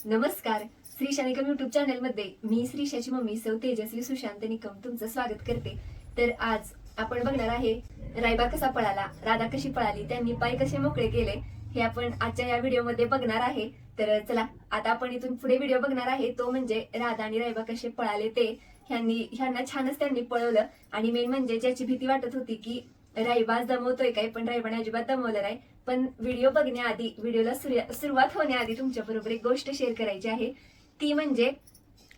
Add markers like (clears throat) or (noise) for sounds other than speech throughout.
नमस्कार. श्री शानिकम युट्यूब चॅनलमध्ये मी श्रीशाची मम्मी सौ तेजस्वी सुशांत निकम तुमचं स्वागत करते. तर आज आपण बघणार आहे रायबा कसा पळाला राधा कशी पळाली त्यांनी पाय कसे मोकळे केले हे आपण आजच्या या व्हिडिओमध्ये बघणार आहे. तर चला आता आपण इथून पुढे व्हिडिओ बघणार आहे तो म्हणजे राधा आणि रायबा कसे पळाले ते ह्यांनी ह्यांना छानच त्यांनी पळवलं. आणि मेन म्हणजे ज्याची भीती वाटत होती की रायबा दमवतोय काय? पण रायबाने अजिबात दमवलं नाही. पण व्हिडिओ बघण्याआधी व्हिडिओला सुरुवात होण्याआधी तुमच्या बरोबर एक गोष्ट शेअर करायची आहे. ती म्हणजे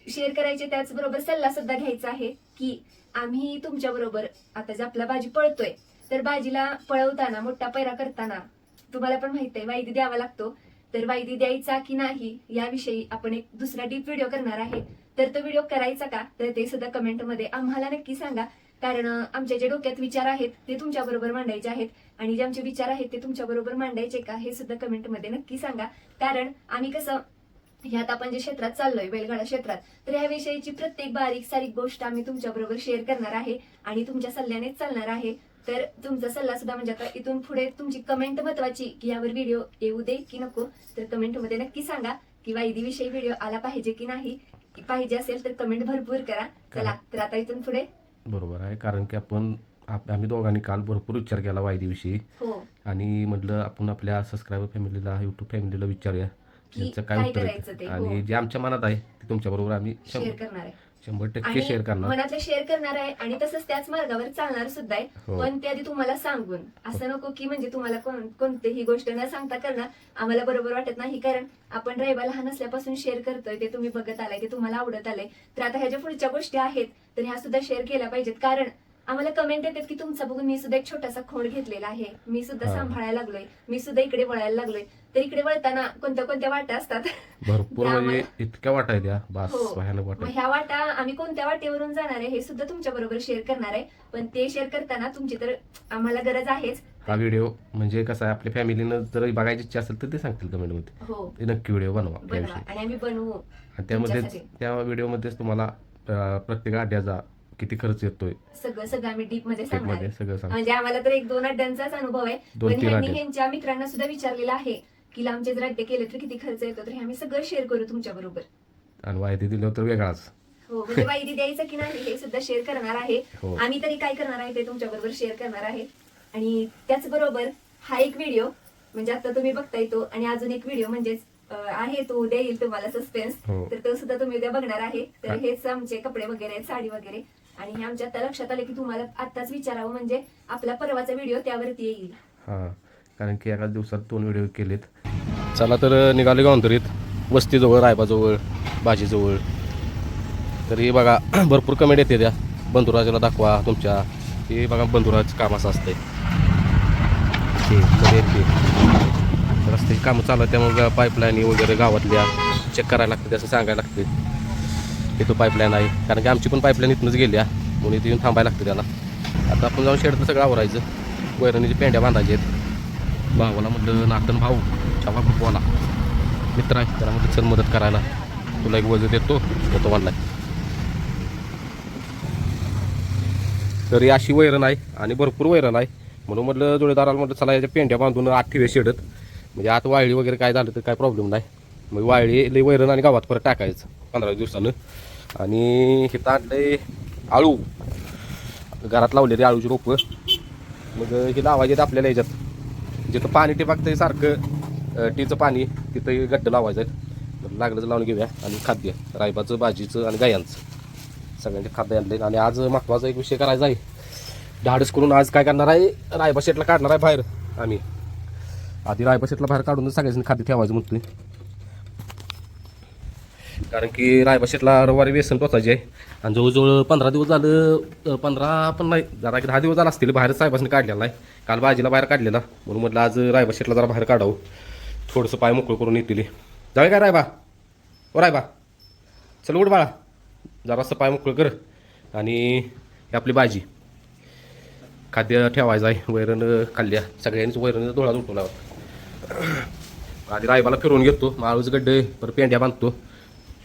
शेअर करायची त्याचबरोबर सल्ला सुद्धा घ्यायचा आहे की आम्ही तुमच्या बरोबर आता जे आपला बाजी पळतोय तर बाजीला पळवताना मोठा पैरा करताना तुम्हाला पण माहीत आहे वायदी द्यावा लागतो. तर वायदी द्यायचा की नाही याविषयी आपण एक दुसरा डीप व्हिडिओ करणार आहे. तर तो व्हिडिओ करायचा का? तर ते सुद्धा कमेंटमध्ये आम्हाला नक्की सांगा. कारण आमच्या जे डोक्यात विचार आहेत ते तुमच्या बरोबर मांडायचे आहेत. आणि जे आमचे विचार आहेत ते तुमच्या बरोबर मांडायचे का? हे सुद्धा कमेंटमध्ये नक्की सांगा. कारण आम्ही कसं ह्यात आपण जे क्षेत्रात चाललोय बैलगाडा क्षेत्रात तर ह्या विषयीची प्रत्येक बारीक सारीक गोष्ट आम्ही तुमच्याबरोबर शेअर करणार आहे. आणि तुमच्या सल्ल्यानेच चालणार आहे. तर तुमचा सल्ला सुद्धा म्हणजे आता इथून पुढे तुमची कमेंट महत्वाची की यावर व्हिडिओ येऊ दे की नको तर कमेंटमध्ये नक्की सांगा की वायदी विषयी व्हिडिओ आला पाहिजे की नाही. पाहिजे असेल तर कमेंट भरपूर करा. चला तर आता इथून पुढे. बरोबर आहे कारण की आपण आप- आम्ही दोघांनी काल भरपूर विचार केला वायदीविषयी हो. आणि म्हटलं आपण आपल्या सबस्क्रायबर फॅमिलीला युट्यूब फॅमिलीला विचारूया. की त्यांचं काय काय उत्तर करायचं ते, आहे. हो. आणि जे आमच्या मनात आहे ते तुमच्या बरोबर आम्ही शेअर शंभर करणार आहे. शंभर टक्के आणि शेअर करणार. मनातलं शेअर करणार आहे आणि तसंच त्याच मार्गावर चालणार सुद्धा आहे. हो. पण ते आधी तुम्हाला सांगून. असं नको की म्हणजे तुम्हाला कोण- कोणतीही गोष्ट न सांगता करणं आम्हाला बरोबर वाटत नाही. कारण आपण रायबा लहान असल्यापासून शेअर करतोय ते तुम्ही बघत आलाय ते तुम्हाला आवडत आलंय. तर आता ह्याच्या पुढच्या गोष्टी आहेत तर ह्या सुद्धा शेअर केल्या पाहिजेत. कारण आम्हाला कमेंट येतात की तुमचा बघून मी सुद्धा एक छोटासा खोड घेतलेला आहे. मी सुद्धा हा. सांभाळायला लागलोय. मी सुद्धा इकडे वळायला लागलोय. तर इकडे वळताना कोणत्या कोणत्या वाटा असतात? भरपूर म्हणजे इतक्या वाटा आहेत या. बास हो. भयानक मग. ह्या वाटा आम्ही कोणत्या वाटेवरून जाणार आहे हे सुद्धा तुमच्या बरोबर शेअर करणार आहे. पण ते शेअर करताना तुमची तर आम्हाला गरज आहेच. हा व्हिडिओ म्हणजे कसं आहे आपल्या फॅमिलीनं जर बघायची इच्छा असेल तर ते सांगतील कमेंटमध्ये हो. ते नक्की व्हिडिओ बनवा बनवा. आणि आम्ही बनवू आणि त्यामध्ये तुमच्यासाठी. त्या व्हिडिओमध्येच तुम्हाला अं, प्रत्येक अड्ड्याचा किती खर्च येतोय? सगळं सगळं आम्ही डीपमध्ये सांगणार. मध्ये आहे. सगळं सांग म्हणजे आम्हाला तर एक दोन अड्ड्यांचाच अनुभव आहे. दोन पण तीन ह्यांनी अड्डे. ह्यांच्या मित्रांना सुद्धा विचारलेलं आहे की लांबचे जर अड्डे केले तर किती खर्च येतो? तर हे आम्ही सगळं शेअर करू तुमच्या बरोबर. आणि वायदी दिलं तर वेगळाच. हो म्हणजे वायदी द्यायचं की नाही हे सुद्धा शेअर करणार आहे. हो. आम्ही तरी काय करणार आहे ते तुमच्या बरोबर शेअर करणार आहे. आणि त्याचबरोबर हा एक व्हिडिओ म्हणजे आता तुम्ही बघताय तो आणि अजून एक व्हिडिओ म्हणजेच अं, आहे तो उद्या येईल तुम्हाला सस्पेन्स हो. तर तो सुद्धा तुम्ही उद्या बघणार आहे. तर. हेच आमचे कपडे वगैरे साडी वगैरे. आणि हे आमच्या आता लक्षात आले की तुम्हाला आत्ताच विचारावं म्हणजे आपला परवाचा व्हिडिओ त्यावरती येईल. हां कारण की एका दिवसात दोन व्हिडिओ केलेत. चला तर निघाले गावंतरीत वस्तीजवळ रायबाजवळ भाजीजवळ तर हे बघा (clears throat) भरपूर कमेंट येते त्या. बंधुराजाला दाखवा तुमच्या. हे बघा बंधुराज काम असं असतंय रस्त्याची कामं चालू त्यामुळे पाईपलाईन वगैरे गावातल्या चेक करायला लागते असं सांगायला लागते. इथं पाईपलाईन आहे. कारण की आमची पण पाईपलाईन इथूनच गेली आहे. म्हणून इथे येऊन थांबायला लागते त्याला. आता आपण जाऊन शेडचं सगळं आवरायचं. वैरणीचे पेंड्या बांधायचे आहेत. भावाला म्हटलं नातन भाऊ छावा खूपवाला मित्र आहे त्याला म्हटलं चल मदत करायला. तुला एक वजन देतो देतो म्हणलाय. तर अशी वैरण आहे आणि भरपूर वैरण आहे. म्हणून म्हटलं जोडीदाराला म्हटलं चला याच्या पेंड्या बांधून आठ ठेवे शेडत म्हणजे आत वाळली वगैरे काय झालं तर काय प्रॉब्लेम नाही. मग वाळली लई वैरण आणि गावात परत टाकायचं. पंधरा दिवसानं. आणि हे आणलंय आळू. घरात लावलेली आळूची रोपं. मग हे लावायचे आहेत आपल्याला याच्यात. जिथं पाणी टिपाकतंय सारखं टीचं पाणी तिथं गड्डं लावायचं आहे तर लावून घेऊया आणि खाद्य रायबाचं भाजीचं आणि गायांचं. सगळ्यांचे खाद्य आणलं आणि आज महत्त्वाचा एक विषय करायचा आहे. धाडस करून आज काय करणार आहे? रायबा शेटला काढणार आहे बाहेर आम्ही. आधी रायबा शेटला बाहेर काढून सगळ्यांनी खाद्य ठेवायचं म्हणतोय. कारण की रायबा शेटला रविवारी व्यसन टोचायचे आहे आणि जवळजवळ पंधरा दिवस झालं पंधरा पण नाही जरा दहा दिवस झाला असतील बाहेर साहेबांनी काढलेला आहे काल बाजीला बाहेर काढलेला. म्हणून म्हटलं आज रायबा शेटला जरा बाहेर काढावं. थोडंसं पाय मोकळं करून येतील जाऊ काय रायबा? ओ रायबा. चल उठ बाळा. जरासं पाय मोकळं कर. आणि आपली भाजी खाद्य ठेवायचं आहे वैरण खाल्ल्या. सगळ्यांनीच वैरण डोळा उठवला. आधी रायबाला फिरवून घेतो. माळूच गड्डे परत पेंड्या बांधतो.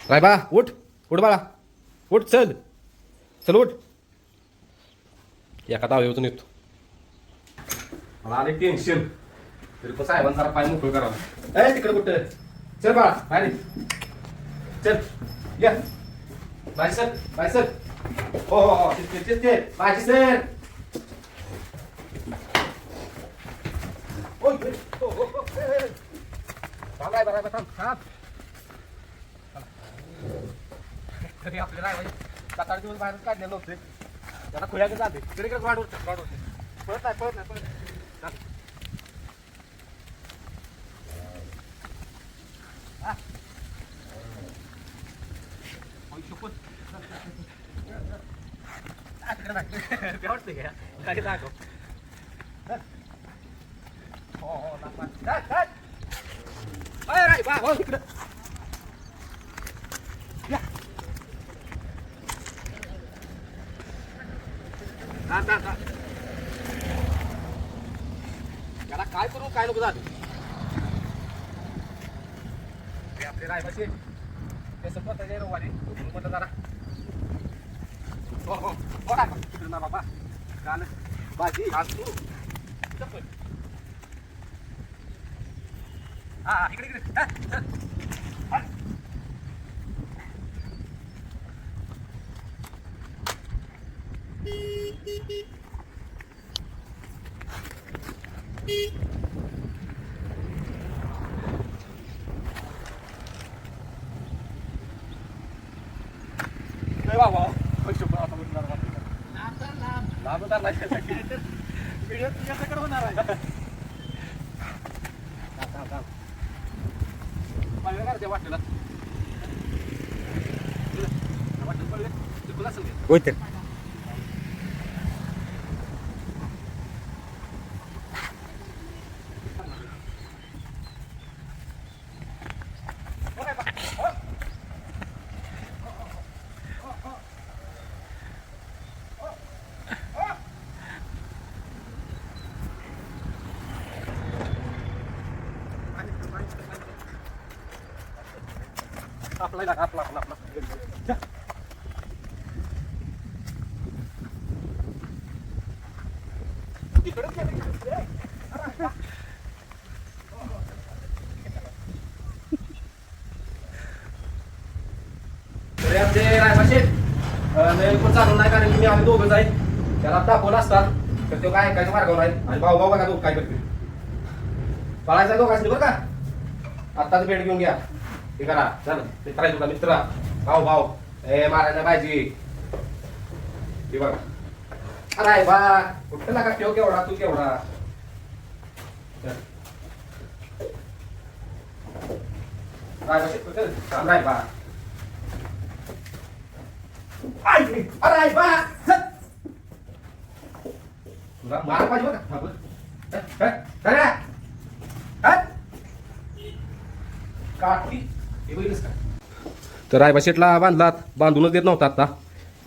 रायबा उठ उठ बाळा. उठ चल. चल उठ. एका दाव्यातून येतो. मला आले टेन्शन तरी पण साहेबांना जरा पाय मोकळं करावं. ए तिकडे कुठं? चल बाळा बाहेर. चल या. Bye sir bye sir. हो हो हो तेच तेच ते माझी सर. ओय, हो, हो, हो, ए, ए, ए. थांब राय, राय, थांब, थांब. तरी आपल्याला आहे म्हणजे सात आठ दिवस बाहेर काढले नव्हते त्याला खुल्याकडे जाते तिकडे इकडे वाढ होते वाढ होते. पळत नाही पळत नाही पळत नाही. तिकडे ते (laughs) वाटते का? काय दाखव. चल. हो, हो, दाख, दाख. दाख, दाख. अय, राय, बा, हो, इकडं. या. जा, जा, जा. याला काय करू काय नको झालं? हे आपले रायबाचे. ते संपत आहे रविवारी म्हटलं जरा हो हो. हो तिकडे ना बाबा. काल भाजी आज तू हा, इकडे इकडे हा, चल. हा. नाही बाबा हो, शपथ, आता बघ जरा वाटतं. लांब उतरला आहे. व्हिडिओ तुझ्याकडे होणार आहे. वाटेला? वाटेला पळलं? चुकलं असेल ते. होय तर हो रे बा, हो. आपला आपला आपला आपला आमचे चालू नाही कारण मी आम्ही दोघंच आहे त्याला दाखवला असतात तर तो काय ऐकायचं मार्गावर आहे. आणि भाऊ भाऊ बघा दोघं काय करते पळायचा दोघांनी बरं का? आत्ताच भेट घेऊन घ्या. हे करा चल. मित्र आहे तुला मित्र. भाऊ भाऊ. ए मारायला पाहिजे. हे बघा. अरे बा कुठं लागा? ठेव केवढा तू केवढा? चल. रायबाशेठ चल. थांब Raiba Ay, aray ba? Tulang marah काठी. का तर रायबा शेटला बांधलात बांधूनच देत नव्हता आता.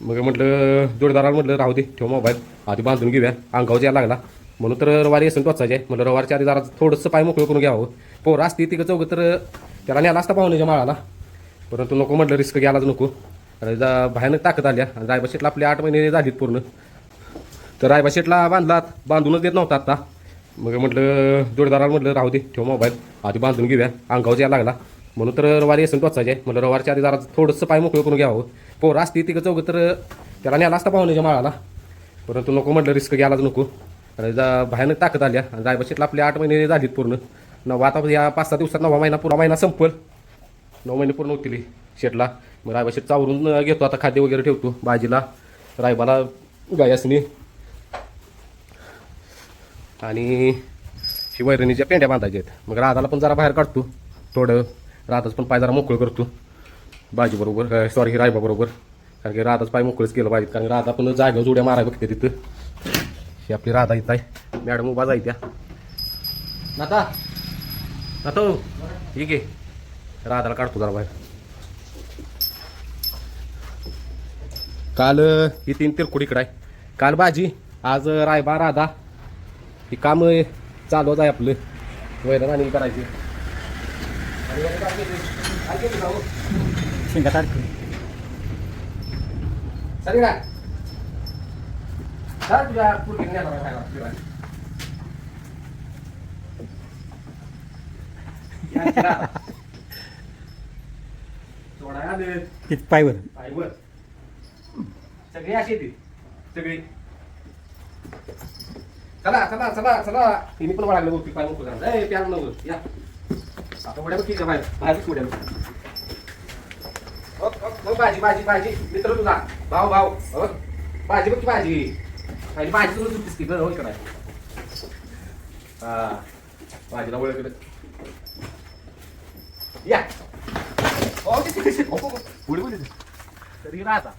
मग म्हटलं जोडदाराला म्हटलं राहू दे ठेव मोबाईल. आधी बांधून घेऊया. अंगावर यायला लागला. म्हणून तर रविवारी येसून टोचायचे आहे. म्हटलं रविवारच्या आधी जरा थोडंसं पाय मोकळं करून घ्यावं. पोरं असते तिकडं चौघं तर त्याला न्यायला असता पाहुण्याच्या माळाला. परंतु नको म्हटलं रिस्क घ्यायलाच नको. जा भयानक ताकद आल्या आणि रायबा शेटला आपले आठ महिने झालीत पूर्ण. तर रायबा शेटला बांधलात बांधूनच देत नव्हता आता. मग म्हटलं जोडदाराला म्हटलं राहू दे ठेव मोबाईल. आधी बांधून घेऊया. अंगावर यायला लागला. म्हणून तर रविवारी येसून टोचायचे आहे म्हटलं रविवारच्या आधी जरा थोडंसं पाय मोकळं करून घ्यावं. पोरं असती तिघं चौघं तर त्याला न्याला असता पाहुण्याच्या माळाला. परंतु नको म्हटलं रिस्क घ्यायलाच नको. जा भयानक ताकद आल्या. आणि रायबा शेटला आपले आठ महिने झालीत पूर्ण. नवा आता या पाच सहा दिवसात नवा महिना पुरा महिना संपल. नऊ महिने पूर्ण होतील शेटला. मग रायबा शेट चावरून घेतो. आता खाद्य वगैरे ठेवतो भाजीला. रायबाला गायसनी. आणि शिवैरणीच्या पेंड्या बांधायच्या आहेत. मग राधाला पण जरा बाहेर काढतो थोडं. राधाच पण पाय जरा मोकळं करतो बाजीबरोबर सॉरी रायबाबरोबर कारण की राधाच पाय मोकळंच केलं पाहिजे. कारण राधा पण जागेवर जोड्या माराय बघते तिथं. ही आपली राधा इथं आहे. मॅडम उभा जायत्या नाता. नातो. ठीक आहे. राधाला काढतो जरा बाहेर. काल ही तीन तिरकुड इकडं आहे. काल भाजी आज रायबा राधा. ही काम चालूच आहे आपलं. वैरण आणि करायची आणि वैरण काय केली? काय केली भाऊ? शेंगा तारखे सरी काय चल तुझ्या किती पायवर पायवर सगळी अशी येते सगळी चला चला चला चला तिने पण वाढले होती पाय ए प्यार नव्हतं या आता वड्या बघ बाहेर. बाहेरच वड्या बघ. बघ, भाजी भाजी भाजी. मित्र तुझा. भाऊ भाऊ बघ. भाजी बघ की भाजी. भाजी भाजी तुला चुकीस की गं, होय का नाही? हा. भाजीला ओळख या. हो, हो, हो, पुढे बोल तरी राहता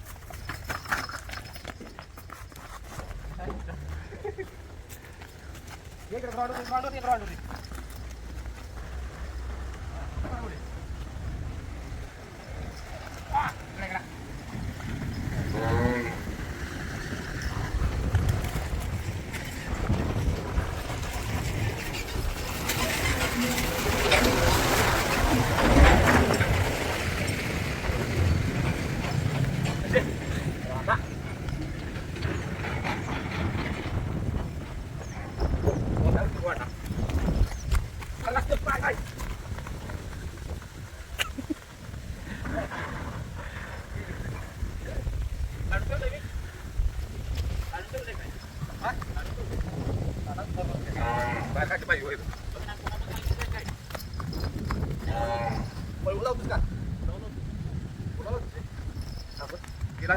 इकडे ग्राउंड वर, ग्राउंड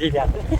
अरे, इकडे